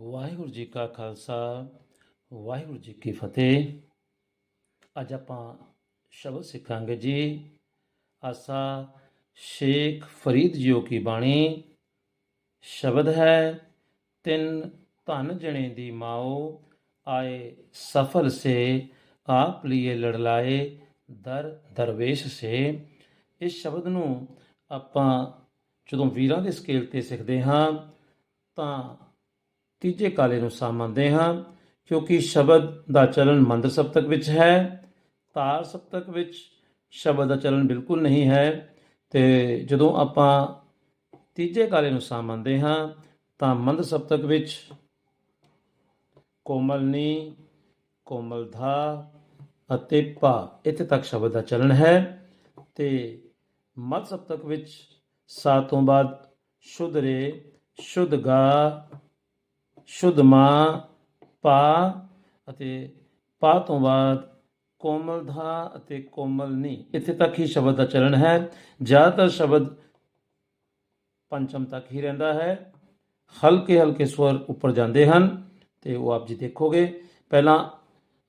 ਵਾਹਿਗੁਰੂ ਜੀ ਕਾ ਖਾਲਸਾ, ਵਾਹਿਗੁਰੂ ਜੀ ਕੀ ਫਤਿਹ। ਅੱਜ ਆਪਾਂ ਸ਼ਬਦ ਸਿੱਖਾਂਗੇ ਜੀ। ਆਸਾ ਸ਼ੇਖ ਫਰੀਦ ਜੀਓ ਕੀ ਬਾਣੀ। ਸ਼ਬਦ ਹੈ, ਤਿੰਨ ਧਨ ਜਣੇ ਦੀ ਮਾਓ, ਆਏ ਸਫਲ ਸੇ, ਆਪ ਲਿਏ ਲੜਲਾਏ, ਦਰ ਦਰਵੇਸ਼ ਸੇ। ਇਸ ਸ਼ਬਦ ਨੂੰ ਆਪਾਂ ਜਦੋਂ ਵੀਰਾਂ ਦੇ ਸਕੇਲ ਤੇ ਸਿੱਖਦੇ ਹਾਂ, ਤਾਂ ਤੀਜੇ ਕਾਲੇ ਨੂੰ ਸਾ ਮੰਨਦੇ ਹਾਂ, ਕਿਉਂਕਿ ਸ਼ਬਦ ਦਾ ਚਲਨ ਮੰਦਰ ਸਪਤਕ ਵਿੱਚ ਹੈ, ਤਾਰ ਸਪਤਕ ਵਿੱਚ ਸ਼ਬਦ ਦਾ ਚਲਨ ਬਿਲਕੁਲ ਨਹੀਂ ਹੈ, ਤੇ ਜਦੋਂ ਆਪਾਂ ਤੀਜੇ ਕਾਲੇ ਨੂੰ ਸਾ ਮੰਨਦੇ ਹਾਂ, ਤਾਂ ਮੰਦਰ ਸਪਤਕ ਵਿੱਚ ਕੋਮਲਨੀ ਕੋਮਲਧਾ ਅਤੇ ਪਾ ਇੱਥੇ ਤੱਕ ਸ਼ਬਦ ਦਾ ਚਲਨ ਹੈ, ਤੇ ਮੱਧ ਸਪਤਕ ਵਿੱਚ ਸਾ ਤੋਂ ਬਾਅਦ ਸ਼ੁੱਧ ਰੇ, ਸ਼ੁੱਧ ਗਾ ਸ਼ੁੱਧ ਮਾਂ ਪਾ ਅਤੇ ਪਾ ਤੋਂ ਬਾਅਦ ਕੋਮਲ ਧਾ ਅਤੇ ਕੋਮਲ ਨੀ। ਇੱਥੇ ਤੱਕ ਹੀ ਸ਼ਬਦ ਦਾ ਚਲਣ ਹੈ। ਜ਼ਿਆਦਾਤਰ ਸ਼ਬਦ ਪੰਚਮ ਤੱਕ ਹੀ ਰਹਿੰਦਾ ਹੈ। ਹਲਕੇ ਹਲਕੇ ਸਵਰ ਉੱਪਰ ਜਾਂਦੇ ਹਨ ਤੇ ਉਹ ਆਪ ਜੀ ਦੇਖੋਗੇ। ਪਹਿਲਾਂ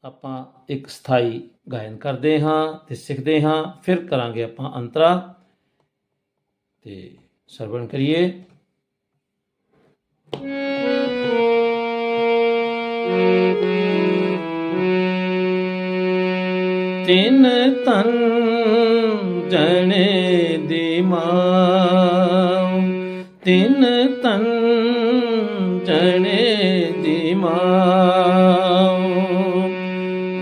ਆਪਾਂ ਇੱਕ ਸਥਾਈ ਗਾਇਨ ਕਰਦੇ ਹਾਂ ਤੇ ਸਿੱਖਦੇ ਹਾਂ, ਫਿਰ ਕਰਾਂਗੇ ਆਪਾਂ ਅੰਤਰਾ ਤੇ ਸਰਵਣ ਕਰੀਏ। ਤਿੰਨ ਤਨ ਜਣੇ ਦੀ ਮਾਂ। ਤਿੰਨ ਤਨ ਜਣੇ ਦੀ ਮਾਂ।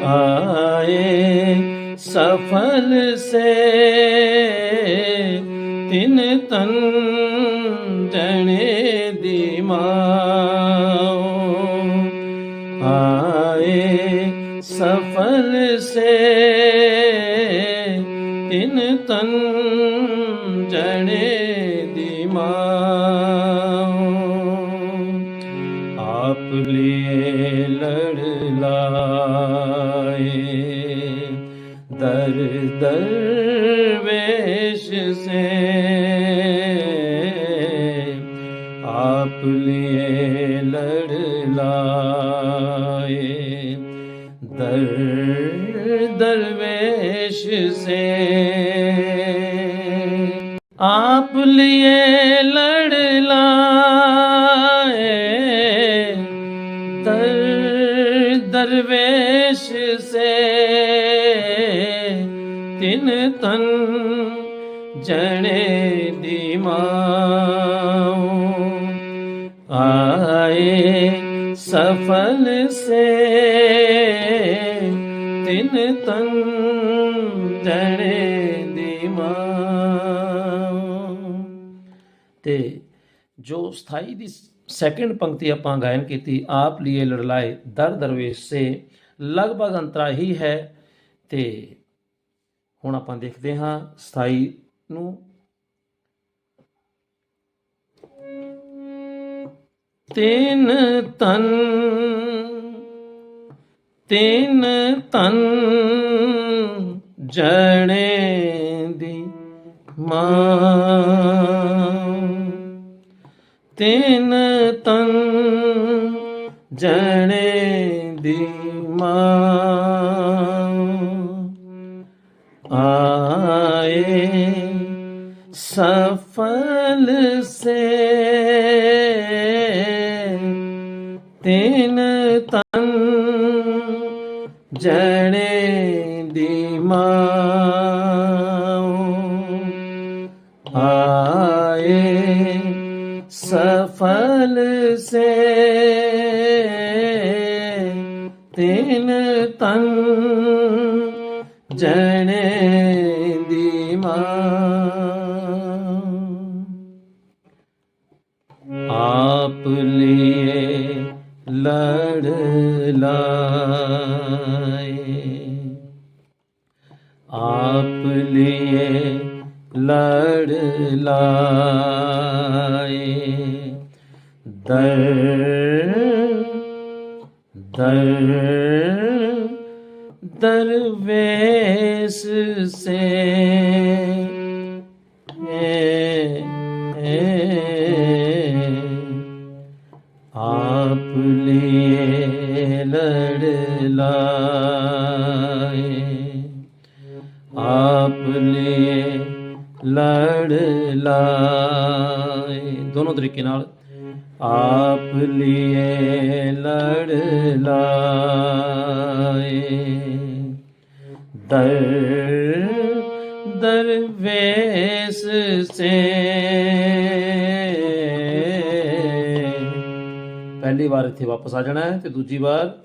ਆਏ ਸਫਲ ਸੇ ਤਿੰਨ ਤਨ ਜਣੇ ਦੀ ਮਾਂ। आए सफल से तिन तन जड़े दिमा आप लिए लड़ लाए दर दरवेश से आप लिए दर दरवेश से आप लिए लड़ लाए दर दरवेश से तिन तन जने दी माँ आए सफल से तिन तन जने ਦੀ ਮਾਂ ਤੇ ਜੋ ਸਥਾਈ ਦੀ ਸੈਕਿੰਡ ਪੰਕਤੀ ਆਪਾਂ ਗਾਇਨ ਕੀਤੀ ਆਪ ਲਈ ਲੜਲਾਏ ਦਰ ਦਰਵੇਸ਼ ਸੇ ਲਗਭਗ ਅੰਤਰਾ ਹੀ ਹੈ ਤੇ ਹੁਣ ਆਪਾਂ ਦੇਖਦੇ ਹਾਂ ਸਥਾਈ ਨੂੰ ਤਿੰਨ ਤਨ ਤਿੰਨ ਤਨ ਜਣੇ ਦੀ ਮਾਂ। ਤੈਨ ਤਨ ਜਣੇ ਦੀ ਮਾਂ। ਆਏ ਸਫਲ ਸੇ ਜਣੇ ਦੀ ਮਾਂ। ਆਏ ਸਫਲ ਸੇ ਤਿਨ ਤਨ ਜਣੇ ਦੀ ਮਾਂ। ਲਾਏ ਆਪ ਲਿਏ ਲੜ ਲਾਏ ਦਰ ਦਰ ਦਰਵੇਸ ਸੇ ਲਾਏ। ਆਪਨੇ ਲੜ ਲਾਏ। ਦੋਨੋਂ ਤਰੀਕੇ ਨਾਲ। ਆਪ ਲਿਏ ਲੜ ਲਾਏ। ਦਰ, ਦਰਵੇਸ ਸੇ। ਪਹਿਲੀ ਵਾਰ ਇੱਥੇ ਵਾਪਸ ਆ ਜਾਣਾ ਹੈ ਤੇ ਦੂਜੀ ਵਾਰ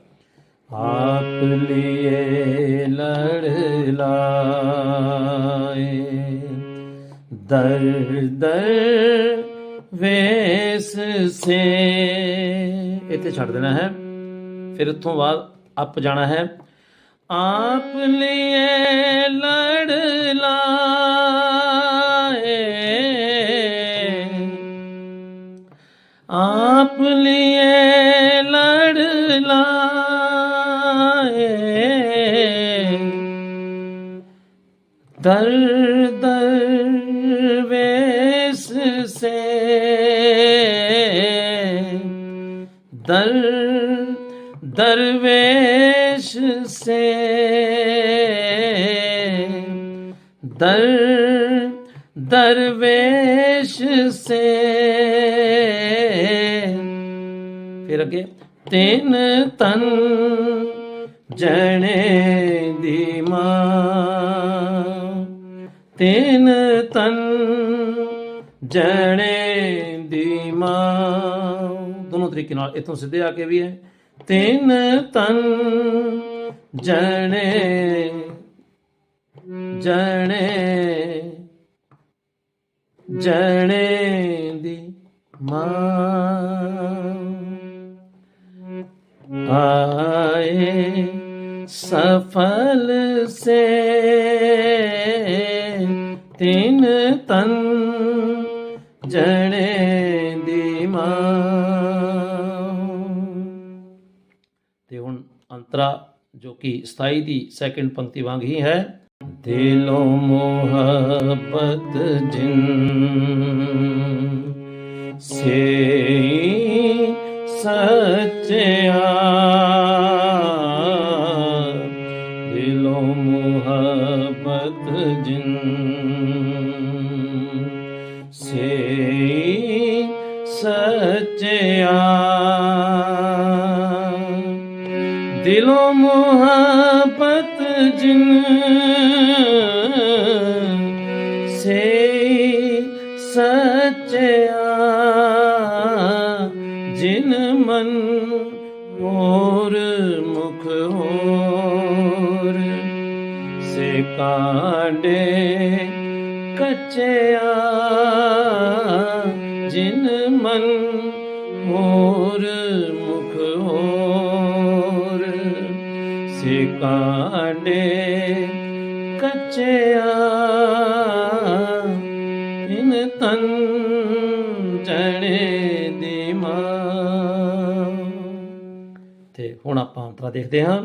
ਆਪ ਲਿਏ ਲੜ ਲਾਏ। ਦਰ ਦਰ ਵੇਸ ਸੇ। ਇੱਥੇ ਛੱਡ ਦੇਣਾ ਹੈ। ਫਿਰ ਇੱਥੋਂ ਬਾਅਦ ਅਪ ਜਾਣਾ ਹੈ। ਆਪ ਲਈ ਸੇ ਦਰ ਦਰਵੇਸ਼ ਸੇ ਦਰ ਦਰਵੇਸ਼ ਸੇ ਫਿਰ ਅੱਗੇ ਤਿੰਨ ਤਨ ਜਣੇ ਦੀ ਮਾਂ ਤਿੰਨ ਤਨ ਜਣੇ ਦੀ ਮਾਂ। ਦੋਨੋਂ ਤਰੀਕੇ ਨਾਲ ਇਥੋਂ ਸਿੱਧੇ ਆ ਕੇ ਵੀ ਹੈ। ਤਿੰਨ ਤਨ ਜਣੇ ਜਣੇ ਜਣੇ ਦੀ ਮਾਂ। ਆਏ ਸਫਲ ਸੇ ਤਿੰਨ ਤਨ ਜਣੇ ਦੀ ਮਾਂ। ਤੇ ਹੁਣ ਅੰਤਰਾ, ਜੋ ਕਿ 27 ਦੀ ਸੈਕਿੰਡ ਪੰਕਤੀ ਵਾਂਗ ਹੀ ਹੈ। ਦਿਲੋਂ ਮੁਹੱਬਤ ਜਿਨ ਸੇ ਸੱਚਿਆ मोहब्बत जिन से सचया जिन मन मोर मुख मन् से काडे कचया जिन मन मोर मुख ਸੇ ਕਾਂਡੇ ਕੱਚਿਆ ਇਨ ਤਨ ਜਣੇ ਦੀ ਮਾਂ ਤੇ ਹੁਣ ਆਪਾਂ ਅੰਤਰਾ ਦੇਖਦੇ ਹਾਂ।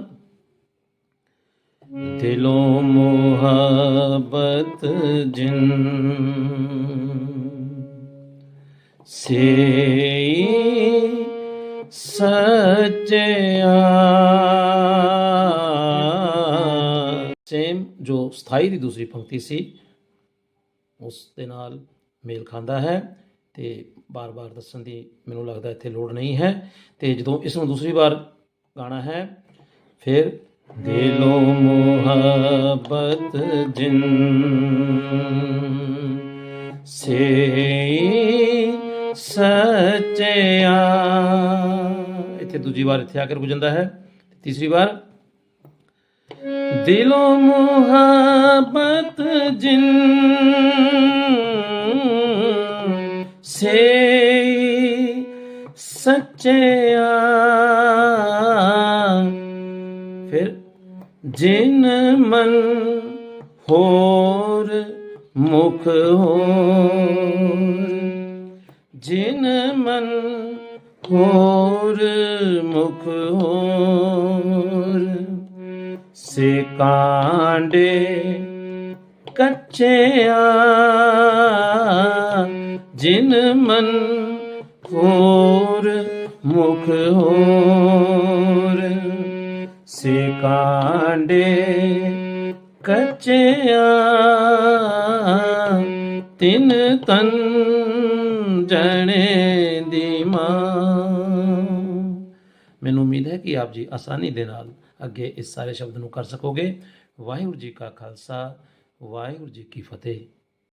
ਦਿਲੋਂ ਮੁਹੱਬਤ ਜਿਨ ਸੇ ਸੱਚਿਆ। ਜੋ ਸਥਾਈ ਦੀ ਦੂਸਰੀ ਪੰਕਤੀ ਸੀ, ਉਸ ਦੇ ਨਾਲ ਮੇਲ ਖਾਂਦਾ ਹੈ ਤੇ ਬਾਰ-ਬਾਰ ਦੱਸਣ ਦੀ ਮੈਨੂੰ ਲੱਗਦਾ ਇੱਥੇ ਲੋੜ ਨਹੀਂ ਹੈ। ਤੇ ਜਦੋਂ ਇਸ ਨੂੰ ਦੂਸਰੀ ਵਾਰ ਗਾਣਾ ਹੈ, ਫਿਰ ਦਿਲੋਂ ਮੁਹੱਬਤ ਜਿਨ ਸੇ ਸਚਿਆ। ਇੱਥੇ ਦੂਜੀ ਵਾਰ ਇੱਥੇ ਆ ਕੇ ਰੁਕ ਹੈ, ਤੀਸਰੀ ਵਾਰ ਦਿਲੋਂ ਮੁਹੱਬਤ ਜਿਨ ਸੇ ਸੱਚਿਆ ਫਿਰ ਜਿਨ ਮਨ ਹੋਰ ਮੁਖ ਹੋਰ ਜਿਨ ਮਨ ਹੋਰ ਮੁਖ ਹੋਰ ਸੇ ਕਾਂਡੇ ਕੱਚਿਆ ਜਿਨ ਮਨ ਹੋਰ ਮੁਖ ਹੋਰ ਸੇ ਕਾਂਡੇ ਕੱਚਿਆ ਤਿਨ ਤਨ ਜਣੇ ਦੀ ਮਾਂ। ਮੈਨੂੰ ਉਮੀਦ ਹੈ ਕਿ ਆਪ ਜੀ ਆਸਾਨੀ ਦੇ ਨਾਲ ਅੱਗੇ ਇਸ ਸਾਰੇ ਸ਼ਬਦ ਨੂੰ ਕਰ ਸਕੋਗੇ? ਵਾਹਿਗੁਰੂ ਜੀ ਕਾ ਖਾਲਸਾ, ਵਾਹਿਗੁਰੂ ਜੀ ਕੀ ਫਤਿਹ।